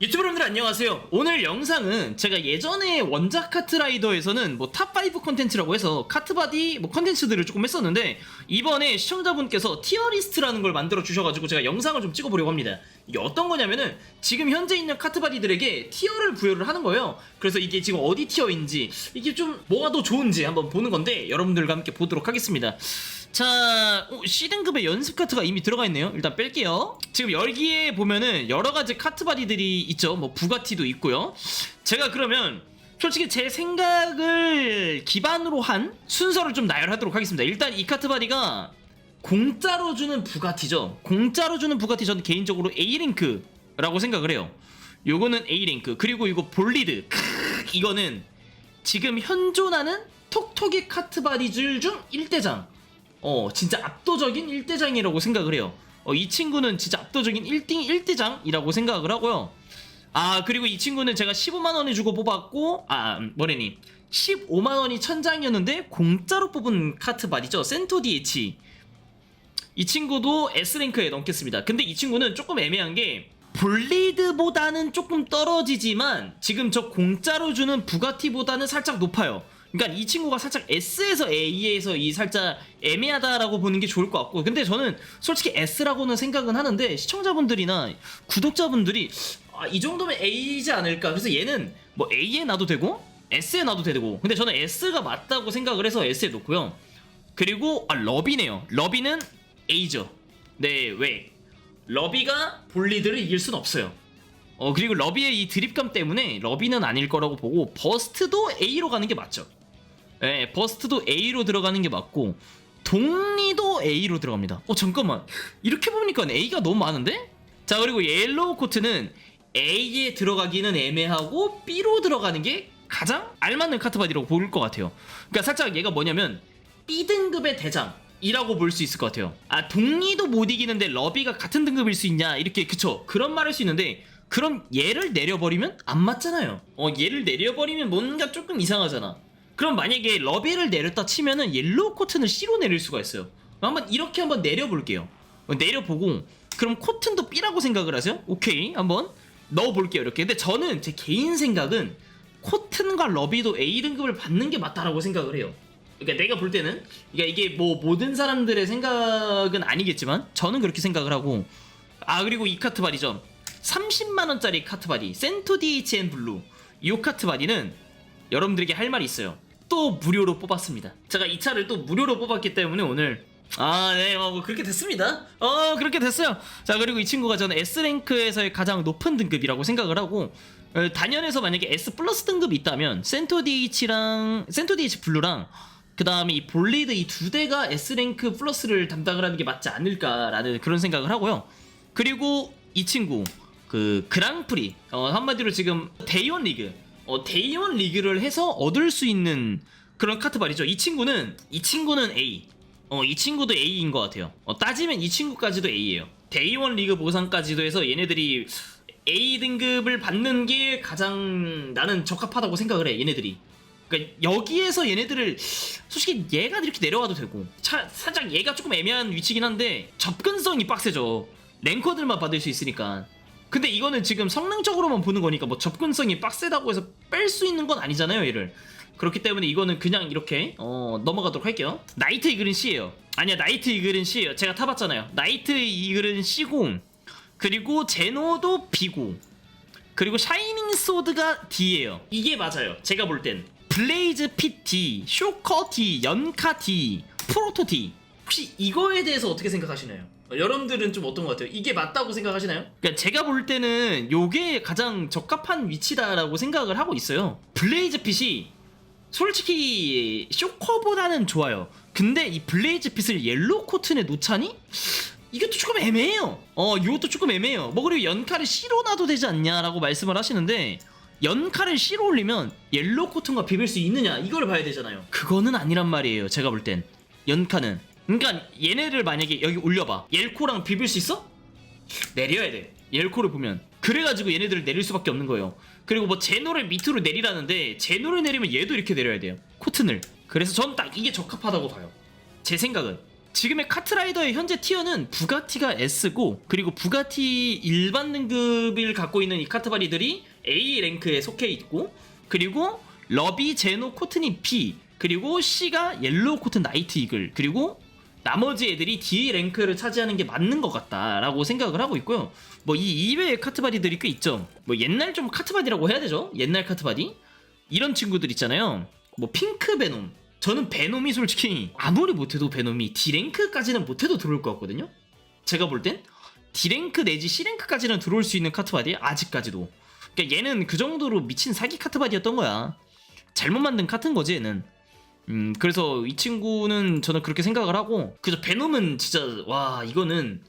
유튜브 여러분들 안녕하세요. 오늘 영상은 제가 예전에 원작 카트라이더에서는 뭐 탑5 컨텐츠라고 해서 카트바디 뭐 컨텐츠들을 조금 했었는데 이번에 시청자분께서 티어리스트라는 걸 만들어 주셔가지고 제가 영상을 좀 찍어보려고 합니다. 이게 어떤 거냐면은 지금 현재 있는 카트바디들에게 티어를 부여를 하는 거예요. 그래서 이게 지금 어디 티어인지 이게 좀 뭐가 더 좋은지 한번 보는 건데 여러분들과 함께 보도록 하겠습니다. 자, 어, C등급의 연습 카트가 이미 들어가 있네요. 일단 뺄게요. 지금 여기에 보면은 여러 가지 카트 바디들이 있죠. 뭐 부가티도 있고요. 제가 그러면 솔직히 제 생각을 기반으로 한 순서를 좀 나열하도록 하겠습니다. 일단 이 카트 바디가 공짜로 주는 부가티죠. 공짜로 주는 부가티 저는 개인적으로 A랭크라고 생각을 해요. 요거는 A랭크. 그리고 이거 볼리드. 크, 이거는 지금 현존하는 톡톡이 카트 바디들 중 1대장. 어, 진짜 압도적인 1대장이라고 생각을 해요. 어, 이 친구는 진짜 압도적인 1등 1대장이라고 생각을 하고요. 아, 그리고 이 친구는 제가 15만원에 주고 뽑았고, 아, 음, 뭐래니. 15만원이 천장이었는데, 공짜로 뽑은 카트 말이죠. 센토 DH. 이 친구도 S랭크에 넣겠습니다. 근데 이 친구는 조금 애매한 게, 볼리드보다는 조금 떨어지지만, 지금 저 공짜로 주는 부가티보다는 살짝 높아요. 그러니까 이 친구가 살짝 S에서 A에서 이 살짝 애매하다라고 보는 게 좋을 것 같고 근데 저는 솔직히 S라고는 생각은 하는데 시청자분들이나 구독자분들이 아, 이 정도면 A이지 않을까 그래서 얘는 뭐 A에 놔도 되고 S에 놔도 되고 근데 저는 S가 맞다고 생각을 해서 S에 놓고요 그리고 아 러비네요 러비는 A죠 네 왜? 러비가 볼리드를 이길 순 없어요 어 그리고 러비의 이 드립감 때문에 러비는 아닐 거라고 보고 버스트도 A로 가는 게 맞죠 예, 버스트도 A로 들어가는 게 맞고 동리도 A로 들어갑니다. 어 잠깐만 이렇게 보니까 A가 너무 많은데? 자 그리고 옐로우 코트는 A에 들어가기는 애매하고 B로 들어가는 게 가장 알맞는 카트바디라고 보일 것 같아요. 그러니까 살짝 얘가 뭐냐면 B 등급의 대장 이라고 볼 수 있을 것 같아요. 아 동리도 못 이기는데 러비가 같은 등급일 수 있냐 이렇게 그쵸 그런 말할 수 있는데 그럼 얘를 내려버리면 안 맞잖아요. 어 얘를 내려버리면 뭔가 조금 이상하잖아. 그럼 만약에 러비를 내렸다 치면은 옐로우 코튼을 C로 내릴 수가 있어요. 한번 이렇게 한번 내려볼게요. 어, 내려보고 그럼 코튼도 B라고 생각을 하세요? 오케이 한번 넣어볼게요 이렇게. 근데 저는 제 개인 생각은 코튼과 러비도 A 등급을 받는 게 맞다라고 생각을 해요. 그러니까 내가 볼 때는 그러니까 이게 뭐 모든 사람들의 생각은 아니겠지만 저는 그렇게 생각을 하고 아 그리고 이 카트 바디죠. 30만 원짜리 카트 바디 센토 DHN 블루 이 카트 바디는 여러분들에게 할 말이 있어요. 또 무료로 뽑았습니다. 제가 이 차를 또 무료로 뽑았기 때문에 오늘 아, 네, 어, 뭐 그렇게 됐습니다. 어, 그렇게 됐어요. 자, 그리고 이 친구가 저는 S 랭크에서의 가장 높은 등급이라고 생각을 하고 어, 단연에서 만약에 S 플러스 등급이 있다면 센토 DH랑 센토 DH 블루랑 그 다음에 이 볼리드 이 두 대가 S 랭크 플러스를 담당을 하는 게 맞지 않을까라는 그런 생각을 하고요. 그리고 이 친구 그 그랑프리 어, 한마디로 지금 데이원 리그 어, 데이원 리그를 해서 얻을 수 있는 그런 카트 말이죠. 이 친구는 이 친구는 A. 어, 이 친구도 A인 것 같아요. 어, 따지면 이 친구까지도 A예요. 데이원 리그 보상까지도 해서 얘네들이 A 등급을 받는 게 가장 나는 적합하다고 생각을 해. 얘네들이. 그러니까 여기에서 얘네들을 솔직히 얘가 이렇게 내려와도 되고 차, 살짝 얘가 조금 애매한 위치긴 한데 접근성이 빡세죠. 랭커들만 받을 수 있으니까. 근데 이거는 지금 성능적으로만 보는 거니까 뭐 접근성이 빡세다고 해서 뺄 수 있는 건 아니잖아요 얘를. 그렇기 때문에 이거는 그냥 이렇게 어, 넘어가도록 할게요. 나이트 이글은 C예요. 아니야 나이트 이글은 C예요. 제가 타봤잖아요. 나이트 이글은 C고 그리고 제노도 B고 그리고 샤이닝 소드가 D예요. 이게 맞아요. 제가 볼 땐 블레이즈 핏 D, 쇼커 D, 연카 D, 프로토 D 혹시 이거에 대해서 어떻게 생각하시나요? 어, 여러분들은 좀 어떤 것 같아요? 이게 맞다고 생각하시나요? 그러니까 제가 볼 때는 요게 가장 적합한 위치다라고 생각을 하고 있어요. 블레이즈 핏이 솔직히 쇼커보다는 좋아요. 근데 이 블레이즈 핏을 옐로우 코튼에 놓자니? 이것도 조금 애매해요. 어, 이것도 조금 애매해요. 뭐 그리고 연카를 C로 놔도 되지 않냐라고 말씀을 하시는데 연카를 C로 올리면 옐로우 코튼과 비빌 수 있느냐 이걸 봐야 되잖아요. 그거는 아니란 말이에요. 제가 볼 땐. 연카는. 그러니까 얘네를 만약에 여기 올려봐. 옐코랑 비빌 수 있어? 내려야 돼. 옐코를 보면. 그래가지고 얘네들을 내릴 수밖에 없는 거예요. 그리고 뭐 제노를 밑으로 내리라는데 제노를 내리면 얘도 이렇게 내려야 돼요. 코튼을. 그래서 전 딱 이게 적합하다고 봐요. 제 생각은. 지금의 카트라이더의 현재 티어는 부가티가 S고 그리고 부가티 일반 등급을 갖고 있는 이 카트바디들이 A 랭크에 속해 있고 그리고 러비, 제노, 코트니 B 그리고 C가 옐로우 코트 나이트 이글 그리고 나머지 애들이 D 랭크를 차지하는 게 맞는 것 같다라고 생각을 하고 있고요. 뭐 이 이외의 카트바디들이 꽤 있죠. 뭐 옛날 좀 카트바디라고 해야 되죠. 옛날 카트바디 이런 친구들 있잖아요. 뭐 핑크 베놈. 저는 베놈이 솔직히 아무리 못해도 베놈이 D랭크까지는 못해도 들어올 것 같거든요. 제가 볼 땐 D랭크 내지 C랭크까지는 들어올 수 있는 카트바디 아직까지도. 그러니까 얘는 그 정도로 미친 사기 카트바디였던 거야. 잘못 만든 카트인 거지 얘는. 음 그래서 이 친구는 저는 그렇게 생각을 하고 그저 베놈은 진짜 와 이거는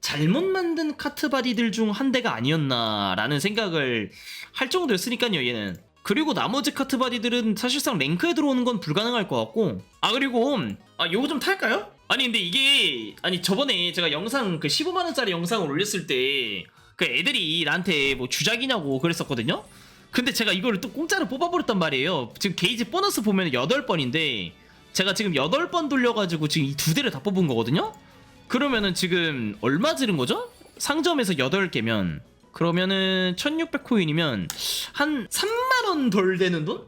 잘못 만든 카트바디들 중 한 대가 아니었나라는 생각을 할 정도였으니까요 얘는 그리고 나머지 카트 바디들은 사실상 랭크에 들어오는 건 불가능할 것 같고. 아 그리고 아 요거 좀 탈까요? 아니 근데 이게 아니 저번에 제가 영상 그 15만원짜리 영상을 올렸을 때 그 애들이 나한테 뭐 주작이냐고 그랬었거든요? 근데 제가 이거를 또 공짜로 뽑아버렸단 말이에요. 지금 게이지 보너스 보면 8번인데 제가 지금 8번 돌려가지고 지금 이 두 대를 다 뽑은 거거든요? 그러면은 지금 얼마 지른 거죠? 상점에서 8개면 그러면은 1600코인이면 한 3만원 덜 되는 돈?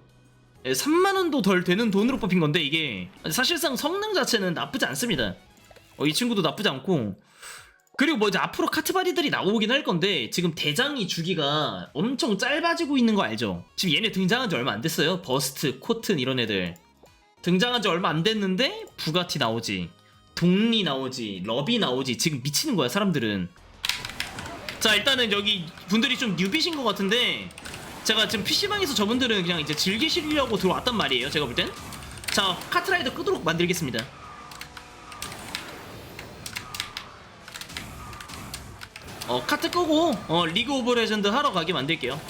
예, 3만원도 덜 되는 돈으로 뽑힌 건데 이게 사실상 성능 자체는 나쁘지 않습니다. 어, 이 친구도 나쁘지 않고. 그리고 뭐 이제 앞으로 카트바디들이 나오긴 할 건데 지금 대장이 주기가 엄청 짧아지고 있는 거 알죠? 지금 얘네 등장한 지 얼마 안 됐어요. 버스트, 코튼 이런 애들. 등장한 지 얼마 안 됐는데 부가티 나오지 동리 나오지 러비 나오지 지금 미치는 거야 사람들은 자 일단은 여기 분들이 좀 뉴비신 것 같은데 제가 지금 PC방에서 저분들은 그냥 이제 즐기시려고 들어왔단 말이에요 제가 볼 땐 자 카트라이더 끄도록 만들겠습니다. 어 카트 끄고 어 리그 오브 레전드 하러 가게 만들게요.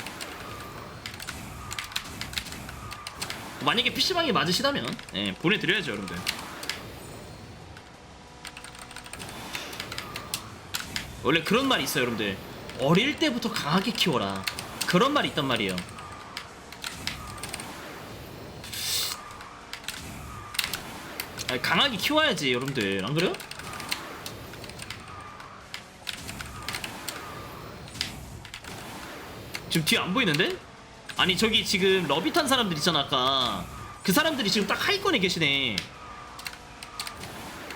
만약에 PC방이 맞으시다면 예 보내드려야죠 여러분들 원래 그런 말이 있어요 여러분들. 어릴 때부터 강하게 키워라. 그런 말이 있단 말이에요. 아니, 강하게 키워야지 여러분들. 안 그래요? 지금 뒤에 안 보이는데? 아니 저기 지금 러비 탄 사람들 있잖아 아까. 그 사람들이 지금 딱 하위권에 계시네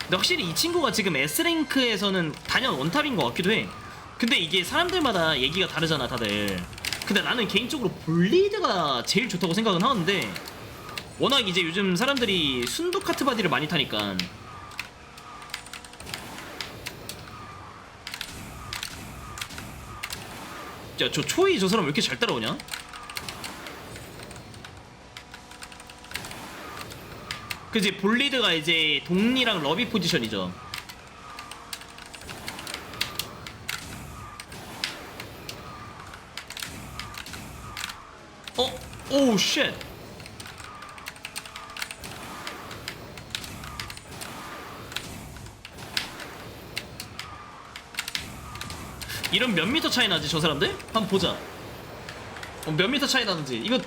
근데 확실히 이 친구가 지금 S랭크에서는 단연 원탑인 것 같기도 해. 근데 이게 사람들마다 얘기가 다르잖아 다들. 근데 나는 개인적으로 볼리드가 제일 좋다고 생각은 하는데 워낙 이제 요즘 사람들이 순두 카트 바디를 많이 타니까. 야저 초이 저 사람 왜 이렇게 잘 따라오냐? 그지 볼리드가 이제 동리랑 러비 포지션이죠. 어? 오우 쉣. 이런 몇 미터 차이 나지 저 사람들? 한번 보자. 어, 몇 미터 차이 나는지 이거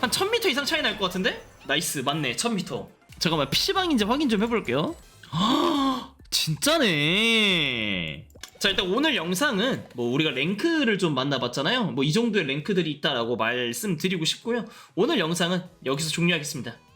한 1000m 이상 차이 날 것 같은데? 나이스 맞네 1000m 잠깐만 PC방인지 확인 좀 해볼게요. 헉, 진짜네. 자 일단 오늘 영상은 뭐 우리가 랭크를 좀 만나봤잖아요. 뭐 이 정도의 랭크들이 있다라고 말씀드리고 싶고요. 오늘 영상은 여기서 종료하겠습니다